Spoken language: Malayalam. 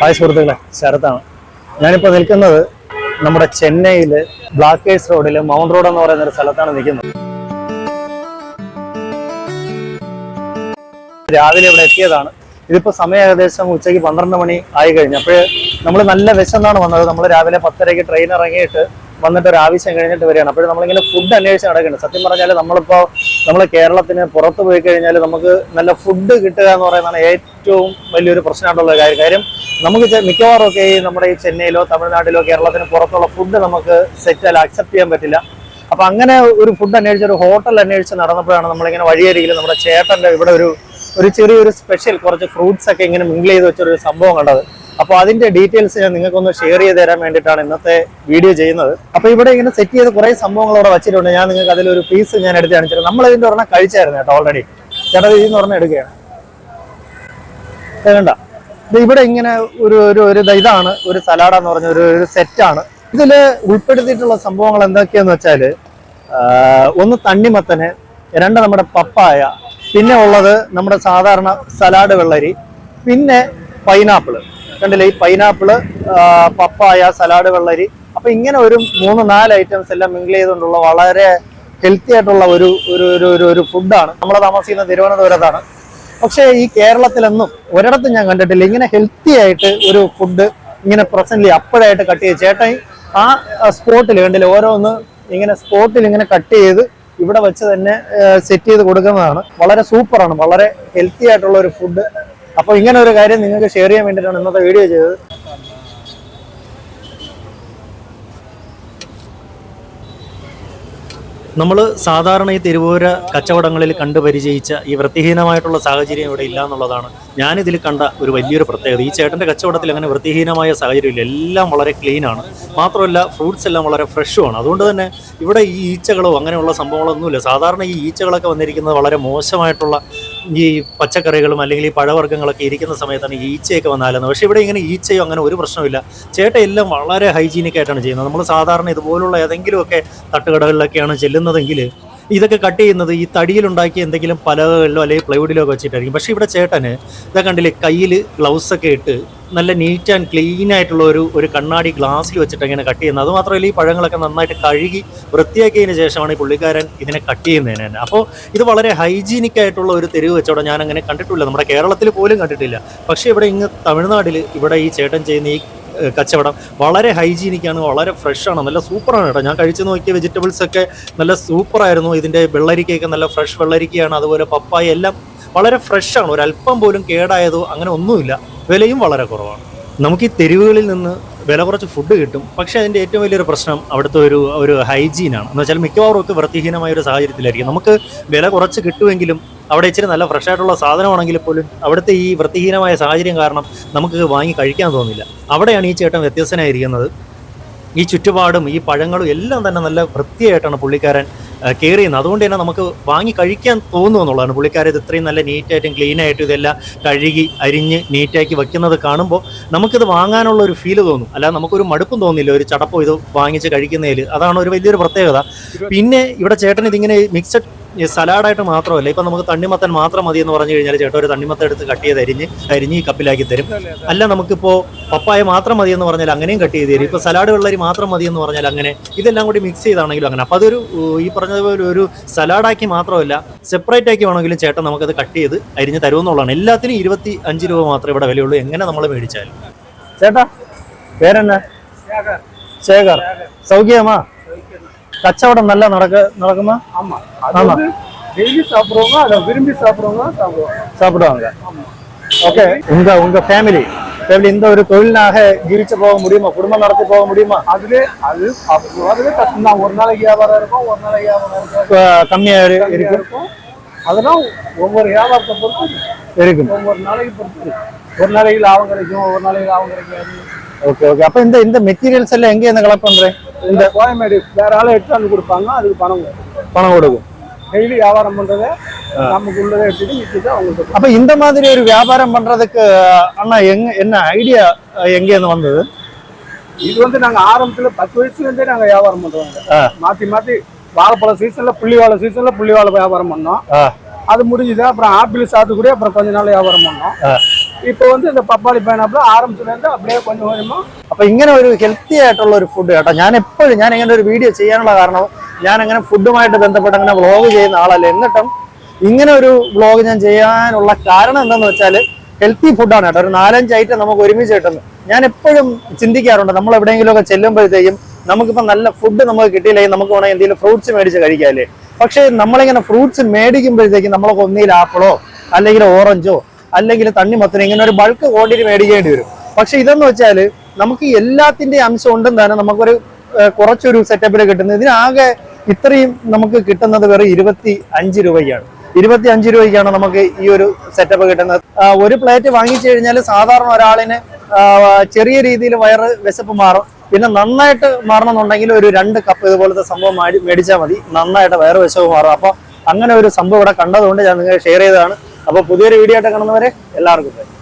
ഹായ് സുഹൃത്തുക്കളെ ശരത്താണ്. ഞാനിപ്പോൾ നിൽക്കുന്നത് നമ്മുടെ ചെന്നൈയിൽ ബ്ലാക്കേഴ്സ് റോഡിൽ മൗണ്ട് റോഡ് എന്ന് പറയുന്ന ഒരു സ്ഥലത്താണ് നിൽക്കുന്നത്. രാവിലെ ഇവിടെ എത്തിയതാണ്. ഇതിപ്പോൾ സമയം ഏകദേശം ഉച്ചയ്ക്ക് പന്ത്രണ്ട് മണി ആയി കഴിഞ്ഞു. അപ്പോൾ നമ്മൾ നല്ല വിശന്നാണ് വന്നത്. നമ്മൾ രാവിലെ പത്തരയ്ക്ക് ട്രെയിൻ ഇറങ്ങിയിട്ട് വന്നിട്ട് ഒരു ആവശ്യം കഴിഞ്ഞിട്ട് വരികയാണ്. അപ്പോൾ നമ്മളിങ്ങനെ ഫുഡ് അന്വേഷിച്ച് നടക്കുന്നുണ്ട്. സത്യം പറഞ്ഞാൽ നമ്മളിപ്പോൾ നമ്മൾ കേരളത്തിന് പുറത്ത് പോയി കഴിഞ്ഞാൽ നമുക്ക് നല്ല ഫുഡ് കിട്ടുക എന്ന് പറയുന്നതാണ് ഏറ്റവും വലിയൊരു പ്രശ്നമായിട്ടുള്ള കാര്യം. കാര്യം നമുക്ക് ചെ- മിക്കവാറും ഒക്കെ ഈ നമ്മുടെ ഈ ചെന്നൈയിലോ തമിഴ്നാട്ടിലോ കേരളത്തിന് പുറത്തുള്ള ഫുഡ് നമുക്ക് സെറ്റ് അല്ല അക്സെപ്റ്റ് ചെയ്യാൻ പറ്റില്ല. അപ്പം അങ്ങനെ ഒരു ഫുഡ് അന്വേഷിച്ച് ഒരു ഹോട്ടൽ അന്വേഷിച്ച് നടന്നപ്പോഴാണ് നമ്മളിങ്ങനെ വഴിയരികിൽ നമ്മുടെ ചേട്ടന്റെ ഇവിടെ ഒരു ഒരു ചെറിയൊരു സ്പെഷ്യൽ കുറച്ച് ഫ്രൂട്ട്സ് ഒക്കെ ഇങ്ങനെ മിങ്കിൾ ചെയ്ത് വെച്ചൊരു സംഭവം കണ്ടത്. അപ്പോൾ അതിന്റെ ഡീറ്റെയിൽസ് ഞാൻ നിങ്ങൾക്കൊന്ന് ഷെയർ ചെയ്ത് തരാൻ വേണ്ടിയിട്ടാണ് ഇന്നത്തെ വീഡിയോ ചെയ്യുന്നത്. അപ്പോൾ ഇവിടെ ഇങ്ങനെ സെറ്റ് ചെയ്ത് കുറേ സംഭവങ്ങൾ അവിടെ വെച്ചിട്ടുണ്ട്. ഞാൻ നിങ്ങൾക്ക് അതിലൊരു പീസ് ഞാൻ എടുത്ത് കാണിച്ചത് നമ്മൾ ഇതിന്റെ ഒരെണ്ണം കഴിച്ചായിരുന്നു കേട്ടോ ഓൾറെഡി ചേട്ടാ നിന്ന് ഒരെണ്ണം എടുക്കുകയാണ്. വേണ്ട ഇവിടെ ഇങ്ങനെ ഒരു ഒരു ഒരു ഇതാണ്. ഒരു സലാഡ് എന്ന് പറഞ്ഞ ഒരു ഒരു സെറ്റാണ് ഇതിൽ ഉൾപ്പെടുത്തിയിട്ടുള്ള സംഭവങ്ങൾ എന്തൊക്കെയാന്ന് വെച്ചാൽ ആ, ഒന്ന് തണ്ണിമത്തന് രണ്ട് നമ്മുടെ പപ്പായ പിന്നെ ഉള്ളത് നമ്മുടെ സാധാരണ സലാഡ് വെള്ളരി പിന്നെ പൈനാപ്പിൾ കണ്ടില്ലേ? ഈ പൈനാപ്പിൾ പപ്പായ സലാഡ് വെള്ളരി. അപ്പൊ ഇങ്ങനെ ഒരു മൂന്ന് നാല് ഐറ്റംസ് എല്ലാം മിങ്കിൾ ചെയ്തുകൊണ്ടുള്ള വളരെ ഹെൽത്തി ആയിട്ടുള്ള ഒരു ഒരു ഒരു ഫുഡാണ് നമ്മൾ താമസിക്കുന്ന തിരുവനന്തപുരത്താണ്. പക്ഷേ ഈ കേരളത്തിലൊന്നും ഒരിടത്തും ഞാൻ കണ്ടിട്ടില്ല. ഇങ്ങനെ ഹെൽത്തി ആയിട്ട് ഒരു ഫുഡ് ഇങ്ങനെ പ്രസന്റ്ലി അപ്പോഴായിട്ട് കട്ട് ചെയ്ത്. ചേട്ടൻ ആ സ്പോട്ടിൽ കണ്ടില്ലേ? ഓരോന്ന് ഇങ്ങനെ സ്പോട്ടിൽ ഇങ്ങനെ കട്ട് ചെയ്ത് ഇവിടെ വെച്ച് തന്നെ സെറ്റ് ചെയ്ത് കൊടുക്കുന്നതാണ്. വളരെ സൂപ്പറാണ് വളരെ ഹെൽത്തി ആയിട്ടുള്ള ഒരു ഫുഡ് അപ്പോൾ ഇങ്ങനെ ഒരു കാര്യം നിങ്ങൾക്ക് ഷെയർ ചെയ്യാൻ വേണ്ടിയിട്ടാണ് ഇന്നത്തെ വീഡിയോ ചെയ്തത്. നമ്മൾ സാധാരണ ഈ തിരുവൂര കച്ചവടങ്ങളിൽ കണ്ടു പരിചയിച്ച ഈ വൃത്തിഹീനമായിട്ടുള്ള സാഹചര്യം ഇവിടെ ഇല്ല എന്നുള്ളതാണ്. ഞാനിതിൽ കണ്ട ഒരു വലിയൊരു പ്രത്യേകത. ഈ ചേട്ടന്റെ കച്ചവടത്തിൽ അങ്ങനെ വൃത്തിഹീനമായ സാഹചര്യമില്ല. എല്ലാം വളരെ ക്ലീനാണ് മാത്രമല്ല ഫ്രൂട്ട്സ് എല്ലാം വളരെ ഫ്രഷുമാണ് അതുകൊണ്ട് തന്നെ ഇവിടെ ഈ ഈച്ചകളോ അങ്ങനെയുള്ള സംഭവങ്ങളൊന്നുമില്ല. സാധാരണ ഈ ഈച്ചകളൊക്കെ വന്നിരിക്കുന്നത് വളരെ മോശമായിട്ടുള്ള ഈ പച്ചക്കറികളും അല്ലെങ്കിൽ ഈ പഴവർഗങ്ങളൊക്കെ ഇരിക്കുന്ന സമയത്താണ് ഈച്ചയൊക്കെ വന്നാലെന്ന് പക്ഷേ ഇവിടെ ഇങ്ങനെ ഈച്ചയോ അങ്ങനെ ഒരു പ്രശ്നമില്ല ചേട്ട എല്ലാം വളരെ ഹൈജീനിക് ആയിട്ടാണ് ചെയ്യുന്നത്. നമ്മൾ സാധാരണ ഇതുപോലുള്ള ഏതെങ്കിലുമൊക്കെ തട്ടുകടകളിലൊക്കെയാണ് ചെല്ലുന്നതെങ്കിൽ ഇതൊക്കെ കട്ട് ചെയ്യുന്നത് ഈ തടിയിലുണ്ടാക്കിയ എന്തെങ്കിലും പലകളിലോ അല്ലെങ്കിൽ പ്ലൈവുഡിലോ ഒക്കെ വെച്ചിട്ടായിരിക്കും. പക്ഷേ ഇവിടെ ചേട്ടന് ഇതാ കണ്ടില്ലേ കയ്യിൽ ഗ്ലൗസ് ഒക്കെ ഇട്ട് നല്ല നീറ്റ് ആൻഡ് ക്ലീൻ ആയിട്ടുള്ള ഒരു ഒരു കണ്ണാടി ഗ്ലാസ്സിൽ വെച്ചിട്ട് ഇങ്ങനെ കട്ട് ചെയ്യുന്നത്. അതുമാത്രമല്ല ഈ പഴങ്ങളൊക്കെ നന്നായിട്ട് കഴുകി വൃത്തിയാക്കിയതിന് ശേഷമാണ് ഈ പുള്ളിക്കാരൻ ഇതിനെ കട്ട് ചെയ്യുന്നതിന് തന്നെ. അപ്പോൾ ഇത് വളരെ ഹൈജീനിക് ആയിട്ടുള്ള ഒരു തെരുവ് വെച്ചോടെ ഞാൻ അങ്ങനെ കണ്ടിട്ടില്ല. നമ്മുടെ കേരളത്തിൽ പോലും കണ്ടിട്ടില്ല. പക്ഷേ ഇവിടെ ഇങ്ങ് തമിഴ്നാട്ടിൽ ഇവിടെ ഈ ചേട്ടൻ ചെയ്യുന്ന ഈ കച്ചവടം വളരെ ഹൈജീനിക്കാണ് വളരെ ഫ്രഷാണ് നല്ല സൂപ്പറാണ് കേട്ടോ. ഞാൻ കഴിച്ചു നോക്കിയ വെജിറ്റബിൾസ് ഒക്കെ നല്ല സൂപ്പറായിരുന്നു. ഇതിന്റെ വെള്ളരിക്കയൊക്കെ നല്ല ഫ്രഷ് വെള്ളരിക്കയാണ് അതുപോലെ പപ്പായ എല്ലാം വളരെ ഫ്രഷാണ് ഒരല്പം പോലും കേടായതോ അങ്ങനെ ഒന്നുമില്ല. വിലയും വളരെ കുറവാണ്. നമുക്ക് ഈ തെരുവുകളിൽ നിന്ന് വില കുറച്ച് ഫുഡ് കിട്ടും. പക്ഷേ അതിന്റെ ഏറ്റവും വലിയൊരു പ്രശ്നം അവിടുത്തെ ഒരു ഒരു ഹൈജീനാണ്. എന്ന് വെച്ചാൽ മിക്കവാറും ഒക്കെ വൃത്തിഹീനമായ ഒരു സാഹചര്യത്തിലായിരിക്കും. നമുക്ക് വില കുറച്ച് കിട്ടുമെങ്കിലും അവിടെ ഇച്ചിരി നല്ല ഫ്രഷ് ആയിട്ടുള്ള സാധനമാണെങ്കിൽ പോലും അവിടുത്തെ ഈ വൃത്തിഹീനമായ സാഹചര്യം കാരണം നമുക്ക് വാങ്ങി കഴിക്കാൻ തോന്നില്ല. അവിടെയാണ് ഈ ചേട്ടൻ വ്യത്യസ്തനായിരിക്കുന്നത്. ഈ ചുറ്റുപാടും ഈ പഴങ്ങളും എല്ലാം തന്നെ നല്ല വൃത്തിയായിട്ടാണ് പുള്ളിക്കാരൻ കെയർ ചെയ്യുന്നത് അതുകൊണ്ട് തന്നെ നമുക്ക് വാങ്ങി കഴിക്കാൻ തോന്നുന്നു എന്നുള്ളതാണ്. പുള്ളിക്കാരൻ ഇത് ഇത്രയും നല്ല നീറ്റായിട്ടും ക്ലീനായിട്ടും ഇതെല്ലാം കഴുകി അരിഞ്ഞ് നീറ്റാക്കി വെക്കുന്നത് കാണുമ്പോൾ നമുക്കിത് വാങ്ങാനുള്ള ഒരു ഫീൽ തോന്നും. അല്ലാതെ നമുക്കൊരു മടുപ്പും തോന്നില്ല. ഒരു ചടപ്പോ ഇത് വാങ്ങിച്ച് കഴിക്കുന്നതിൽ. അതാണ് ഒരു വലിയൊരു പ്രത്യേകത. പിന്നെ ഇവിടെ ചേട്ടൻ ഇതിങ്ങനെ മിക്സഡ് ഈ സലാഡായിട്ട് മാത്രമല്ല ഇപ്പൊ നമുക്ക് തണ്ണിമത്തൻ മാത്രം മതി എന്ന് പറഞ്ഞു കഴിഞ്ഞാൽ ചേട്ടൻ ഒരു തണ്ണിമത്തൻ എടുത്ത് കട്ട് ചെയ്ത് അരിഞ്ഞ് അരിഞ്ഞ് ഈ കപ്പിലാക്കി തരും. അല്ല നമുക്കിപ്പോ പപ്പായ മാത്രം മതി എന്ന് പറഞ്ഞാൽ അങ്ങനെയും കട്ട് ചെയ്ത് തരും. ഇപ്പൊ സലാഡ് വെള്ളരി മാത്രം മതി എന്ന് പറഞ്ഞാൽ അങ്ങനെ ഇതെല്ലാം കൂടി മിക്സ് ചെയ്താണെങ്കിലും അങ്ങനെ. അപ്പോൾ അതൊരു ഈ പറഞ്ഞതുപോലെ ഒരു സലാഡാക്കി മാത്രമല്ല സെപ്പറേറ്റ് ആക്കി വേണമെങ്കിലും ചേട്ടൻ നമുക്കത് കട്ട് ചെയ്ത് അരിഞ്ഞ് തരുമെന്നുള്ളതാണ്. എല്ലാത്തിനും ഇരുപത്തി അഞ്ച് രൂപ മാത്രമേ ഇവിടെ വിലയുള്ളൂ. എങ്ങനെ നമ്മൾ മേടിച്ചാലും. ചേട്ടാ പേരെന്നാ? ശേഖർ. സൗഖ്യമാ? கச்சவடம் நல்லா நடக்க நடக்குமா? ஆமா. ஆமா. டெய்லி சாப்பிடுறவங்க அதை விரும்பி சாப்பிடுறவங்க சாப்பிடுவாங்க. சாப்பிடுவாங்க. ஓகே. உங்க உங்க ஃபேமிலி ஃபேமிலி இந்த ஒரு தொழிலாக ஜீவிச்சு போக முடியுமா? குடும்பம் நடத்தி போக முடியுமா? அதுவே அது அதுவே கஷ்டம் தான் ஒரு நாளைக்கு வியாபாரம் இருக்கும் ஒரு நாளைக்கு வியாபாரம் இருக்கும். கம்மியாக இருக்கும். அதெல்லாம் ஒவ்வொரு வியாபாரத்தை பொறுத்தும் இருக்கும். ஒவ்வொரு நாளைக்கு பொறுத்து ஒரு நாளைக்கு லாபம் கிடைக்கும் ஒரு நாளைக்கு லாபம் கிடைக்காது. Okay okay. அப்போ இந்த இந்த மெட்டீரியல்ஸ் எல்லாம் எங்கே இருந்து கலெக்ட் பண்ணுறேன் இந்த கோயம்பேடு வேற ஆளை எடுத்து வந்து கொடுப்பாங்க அதுக்கு பணம் கொடுக்கும் பணம் கொடுக்கும் டெய்லி வியாபாரம் பண்றதை நமக்கு உள்ளதை எடுத்துட்டு மிச்சத்தை அவங்களுக்கு. அப்ப இந்த மாதிரி ஒரு வியாபாரம் பண்றதுக்கு அண்ணா எங்க என்ன ஐடியா எங்க இருந்து வந்தது இது வந்து நாங்க ஆரம்பத்துல பத்து வயசுல இருந்தே நாங்க வியாபாரம் பண்றோங்க ஆ. மாத்தி மாத்தி வாழைப்பழ சீசன்ல புள்ளி வாழை சீசன்ல புள்ளி வாழை வியாபாரம் பண்ணோம். அது முடிஞ்சுது அப்புறம் ஆப்பிள் சாத்துக்குடி அப்புறம் கொஞ்ச நாள் வியாபாரம் பண்ணோம். இப்போ வந்து இந்த பப்பாளி பைனாப்பிள் ஆரம்பத்துலேருந்து அப்படியே கொஞ்சம் கொஞ்சமாக അപ്പൊ ഇങ്ങനെ ഒരു ഹെൽത്തി ആയിട്ടുള്ള ഒരു ഫുഡ് കേട്ടോ. ഞാൻ എപ്പോഴും ഞാൻ ഇങ്ങനെ ഒരു വീഡിയോ ചെയ്യാനുള്ള കാരണം ഞാൻ അങ്ങനെ ഫുഡുമായിട്ട് ബന്ധപ്പെട്ട് അങ്ങനെ വ്ളോഗ് ചെയ്യുന്ന ആളല്ല. എന്നിട്ടും ഇങ്ങനെ ഒരു വ്ളോഗ് ഞാൻ ചെയ്യാനുള്ള കാരണം എന്താന്ന് വെച്ചാൽ ഹെൽത്തി ഫുഡാണ് കേട്ടോ. ഒരു നാലഞ്ച് ഐറ്റം നമുക്ക് ഒരുമിച്ച് കിട്ടുന്നു. ഞാൻ എപ്പോഴും ചിന്തിക്കാറുണ്ട് നമ്മൾ എവിടെയെങ്കിലും ഒക്കെ ചെല്ലുമ്പോഴത്തേക്കും നമുക്കിപ്പോൾ നല്ല ഫുഡ് നമുക്ക് കിട്ടിയില്ലെങ്കിൽ നമുക്ക് വേണമെങ്കിൽ എന്തെങ്കിലും ഫ്രൂട്ട്സ് മേടിച്ച് കഴിക്കാമല്ലേ. പക്ഷേ നമ്മളിങ്ങനെ ഫ്രൂട്ട്സ് മേടിക്കുമ്പോഴത്തേക്കും നമ്മളൊക്കെ ഒന്നിയിൽ ആപ്പിളോ അല്ലെങ്കിൽ ഓറഞ്ചോ അല്ലെങ്കിൽ തണ്ണിമത്തനോ ഇങ്ങനെ ഒരു ബൾക്ക് ക്വാണ്ടിറ്റി മേടിക്കേണ്ടി വരും. പക്ഷെ ഇതെന്ന് വെച്ചാൽ നമുക്ക് എല്ലാത്തിന്റെ അംശം ഉണ്ടെന്ന് തന്നെ നമുക്കൊരു കുറച്ചൊരു സെറ്റപ്പിൽ കിട്ടുന്നത്. ഇതിനാകെ ഇത്രയും നമുക്ക് കിട്ടുന്നത് വെറും ഇരുപത്തി അഞ്ച് രൂപയ്ക്കാണ്. ഇരുപത്തി അഞ്ച് രൂപയ്ക്കാണ് നമുക്ക് ഈ ഒരു സെറ്റപ്പ് കിട്ടുന്നത്. ഒരു പ്ലേറ്റ് വാങ്ങിച്ചു കഴിഞ്ഞാൽ സാധാരണ ഒരാളിന് ചെറിയ രീതിയിൽ വയറ് വിശപ്പ് മാറും. പിന്നെ നന്നായിട്ട് മാറണമെന്നുണ്ടെങ്കിൽ ഒരു രണ്ട് കപ്പ് ഇതുപോലത്തെ സംഭവം മാടി മേടിച്ചാൽ മതി. നന്നായിട്ട് വയറ് വിശപ്പ് മാറും. അപ്പോൾ അങ്ങനെ ഒരു സംഭവം ഇവിടെ കണ്ടതുകൊണ്ട് ഞാൻ നിങ്ങൾ ഷെയർ ചെയ്തതാണ്. അപ്പോൾ പുതിയൊരു വീഡിയോ ആയിട്ട് കാണുന്നവരെ എല്ലാവർക്കും.